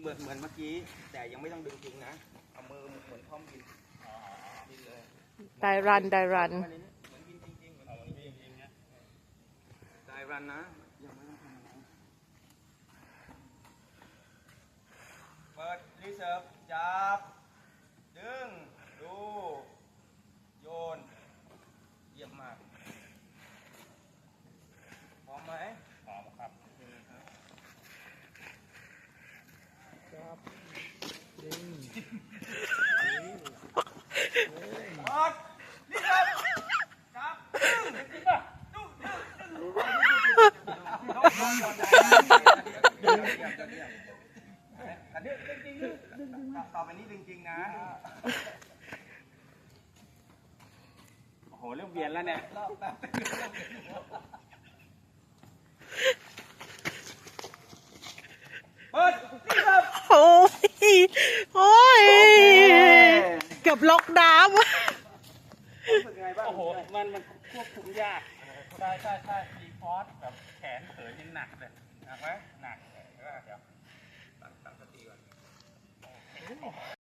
เหมือนเหมือนเมื่อกี้ แต่ยังไม่ต้องดึงจริงนะเอามือเหมือนพร้อมบินบินเลยไดรันไดรันมาในนี้เหมือนบินจริงๆเหมือนบินจริงๆเนี่ยได้รันนะยังไม่ต้องทำอะไรเปิดรีเซิร์ฟจับ ดึง ดู โยน เยี่ยมมาก พร้อมไหมพร้อมครับเปิดรีเซิร์ฟจับ ดึงดึงดูดึง ต่อไปนี้จริงๆนะ โอ้โห เริ่มเวียนแล้วเนี่ย เปิดรีเซิร์ฟ โอ้ย โอ้ย เกือบล็อกน้รู้สึกไงบ้างโอ้โห มันมันควบคุมยาก ใช่ใช่ใช่ดีพอสแบบแขนเขินยังหนักเลยหนักไหม